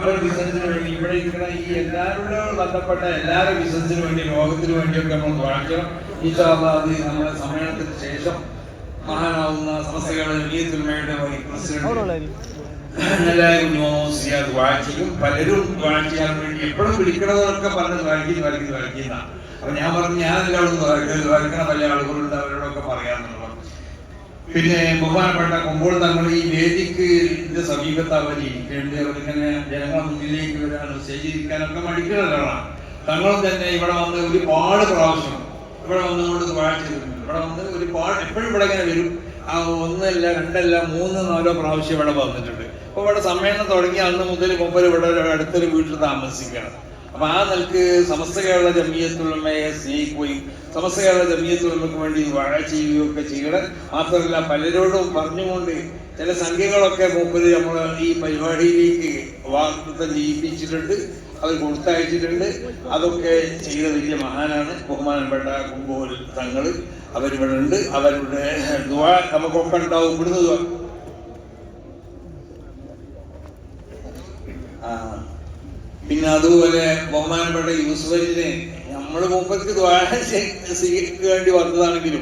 അവരുടെ ബിസിനസിന് വേണ്ടി ഇവിടെ ഇരിക്കുന്ന ഈ എല്ലാവരോടും ബന്ധപ്പെട്ട എല്ലാവരുടെ ബിസിനസിന് വേണ്ടി ലോകത്തിന് വേണ്ടിയൊക്കെ നമ്മൾ വാങ്ങിക്കണം ഈ അത് നമ്മുടെ സമ്മേളനത്തിന് ശേഷം മഹാനാവുന്ന സമസ്തകളുടെ വലിയ തിന്മയുടെ പ്രസിഡന്റ് എല്ലാവരും സിയാദ് വായിച്ചിട്ടും പലരും വായിക്കാൻ വേണ്ടി എപ്പോഴും വിളിക്കണതൊക്കെ പറഞ്ഞ് വായിക്കുന്നു വായിക്കുന്നു വായിക്കുന്ന അപ്പൊ ഞാൻ പറഞ്ഞു ഞാൻ എല്ലാവരും വായിക്കണ പല ആളുകളുണ്ട് അവരോടൊക്കെ പറയാന്നുള്ളത് പിന്നെ ബഹുമാനപ്പെട്ട കൊമ്പോൾ തങ്ങൾ ഈ വേദിക്ക് ഇതിന്റെ സമീപത്ത് അവർ ഇരിക്കേണ്ടി അവരിങ്ങനെ ജനങ്ങളെ മുന്നിലേക്ക് വരാൻ സ്റ്റേജിരിക്കാനൊക്കെ മടിക്കുന്ന തങ്ങളും തന്നെ ഇവിടെ വന്ന് ഒരുപാട് പ്രാവശ്യം ഇവിടെ വന്നുകൊണ്ട് വാഴ്ച ഇവിടെ വന്ന് ഒരുപാട് എപ്പോഴും ഇവിടെ ഇങ്ങനെ വരും. ആ ഒന്നല്ല രണ്ടല്ല മൂന്ന് നാലോ പ്രാവശ്യം ഇവിടെ വന്നിട്ടുണ്ട്. അപ്പൊ ഇവിടെ സമ്മേളനം തുടങ്ങി അന്ന് മുതൽ മുമ്പ് ഇവിടെ അടുത്തൊരു വീട്ടിൽ താമസിക്കുകയാണ്. അപ്പൊ ആ നിലയ്ക്ക് സമസ്ത കേരള ജമീയത്തുള്ളമയെ സ്നേഹിക്കുകയും സമസ്ത കേരള ജമീയത്തുള്ളമയ്ക്ക് വേണ്ടി വാഴ ചെയ്യുകയും ഒക്കെ ചെയ്യണം മാത്രമല്ല പലരോടും പറഞ്ഞുകൊണ്ട് ചില സംഖ്യകളൊക്കെ മൂപ്പര് നമ്മൾ ഈ പരിപാടിയിലേക്ക് വാർത്തം ചെയ്യിപ്പിച്ചിട്ടുണ്ട് അത് കൊടുത്തയച്ചിട്ടുണ്ട്. അതൊക്കെ ചെയ്ത വലിയ മഹാനാണ് ബഹുമാനപ്പെട്ട കുമ്പോൽ തങ്ങൾ. അവരിവിടെ ഉണ്ട്. അവരുടെ നമുക്കൊക്കെ ഉണ്ടാവും. ഇവിടുന്ന്. ആ. പിന്നെ അതുപോലെ ബഹുമാനപ്പെട്ട യൂസുഫലിനെ നമ്മൾ മൂപ്പർക്ക് ദ്വാര വേണ്ടി വന്നതാണെങ്കിലും